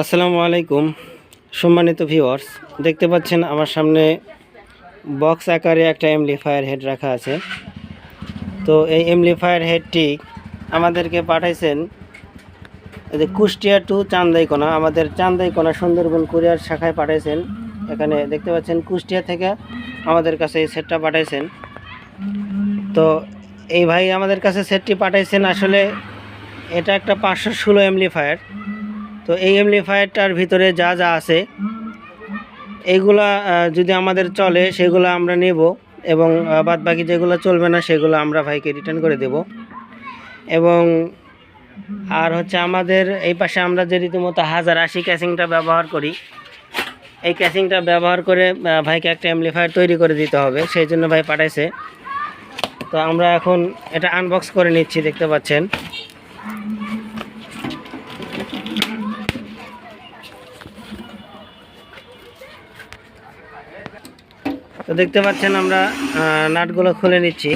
আসসালামু আলাইকুম, সম্মানিত ভিউয়ার্স দেখতে পাচ্ছেন আমার সামনে বক্স আকারে একটা এমলিফায়ার হেড রাখা আছে। তো এই এমলিফায়ার হেডটি আমাদেরকে পাঠাইছেন যে কুষ্টিয়া টু চান্দাইকোনা, আমাদের চান্দাইকোনা সুন্দরবন কুরিয়ার শাখায় পাঠাইছেন। এখানে দেখতে পাচ্ছেন কুষ্টিয়া থেকে আমাদের কাছে এই সেটটা পাঠাইছেন। তো এই ভাই আমাদের কাছে সেটটি পাঠাইছেন আসলে এটা একটা পাঁচশো ষোলো এমলিফায়ার তো এই এমপ্লিফায়ারটার ভিতরে যা যা আছে এইগুলা যদি আমাদের চলে, সেগুলো আমরা নেব এবং বাদ বাকি যেগুলো চলবে না, সেগুলো আমরা ভাইকে রিটার্ন করে দেব। এবং আর হচ্ছে আমাদের এই পাশে আমরা যে রীতিমতো হাজার আশি ক্যাসিংটা ব্যবহার করি, এই ক্যাসিংটা ব্যবহার করে ভাইকে একটা এমপ্লিফায়ার তৈরি করে দিতে হবে, সেই জন্য ভাই পাঠাইছে। তো আমরা এখন এটা আনবক্স করে নিচ্ছি, দেখতে পাচ্ছেন। তো দেখতে পাচ্ছেন আমরা নাটগুলো খুলে নিচ্ছি।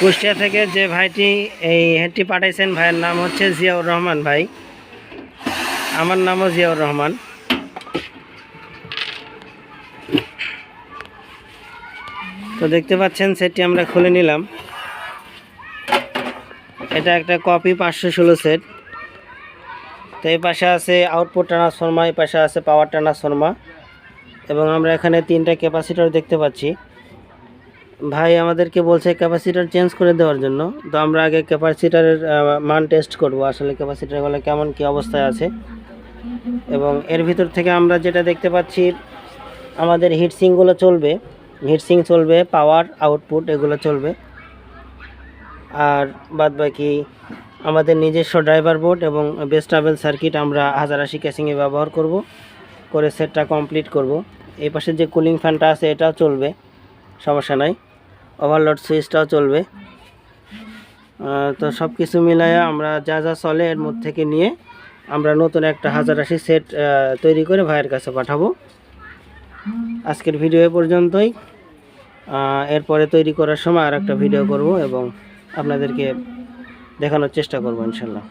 কুষ্টিয়া থেকে যে ভাইটি, এই হেডটি পাঠাইছেন ভাইয়ের নাম হচ্ছে জিয়াউর রহমান ভাই। আমার নামও জিয়াউর রহমান। তো দেখতে পাচ্ছেন, সেটটি আমরা খুলে নিলাম। এটা একটা কপি পাঁচশো ষোলো সেট। তো এই পাশে আছে আউটপুট ট্রান্সফর্মার এই পাশে আছে পাওয়ার ট্রান্সফর্মার এবং আমরা এখানে তিনটা ক্যাপাসিটর দেখতে পাচ্ছি। ভাই আমাদেরকে বলছে ক্যাপাসিটার চেঞ্জ করে দেওয়ার জন্য। তো আমরা আগে ক্যাপাসিটারের মান টেস্ট করব, আসলে ক্যাপাসিটারগুলো কেমন কি অবস্থায় আছে। এবং এর ভিতর থেকে আমরা যেটা দেখতে পাচ্ছি, আমাদের হিটসিংগুলো চলবে। হিটসিং চলবে পাওয়ার আউটপুট এগুলো চলবে। আর বাদ বাকি আমাদের নিজস্ব ড্রাইভার বোর্ড এবং বেস্ট ট্রাভেল সার্কিট আমরা হাজার আশি ক্যাসিংয়ে ব্যবহার করব, করে সেটটা কমপ্লিট করব। এই পাশে যে কুলিং ফ্যানটা আছে, এটাও চলবে, সমস্যা নাই। ওভারলোড সুইচটাও চলবে। তো সব কিছু মিলায় আমরা যা যা চলে এর মধ্যে থেকে নিয়ে আমরা নতুন একটা হাজার আশি সেট তৈরি করে ভাইয়ের কাছে পাঠাবো। আজকের ভিডিও পর্যন্তই। এরপরে তৈরি করার সময় আর একটা ভিডিও করব এবং আপনাদেরকে দেখানোর চেষ্টা করব ইনশাল্লাহ।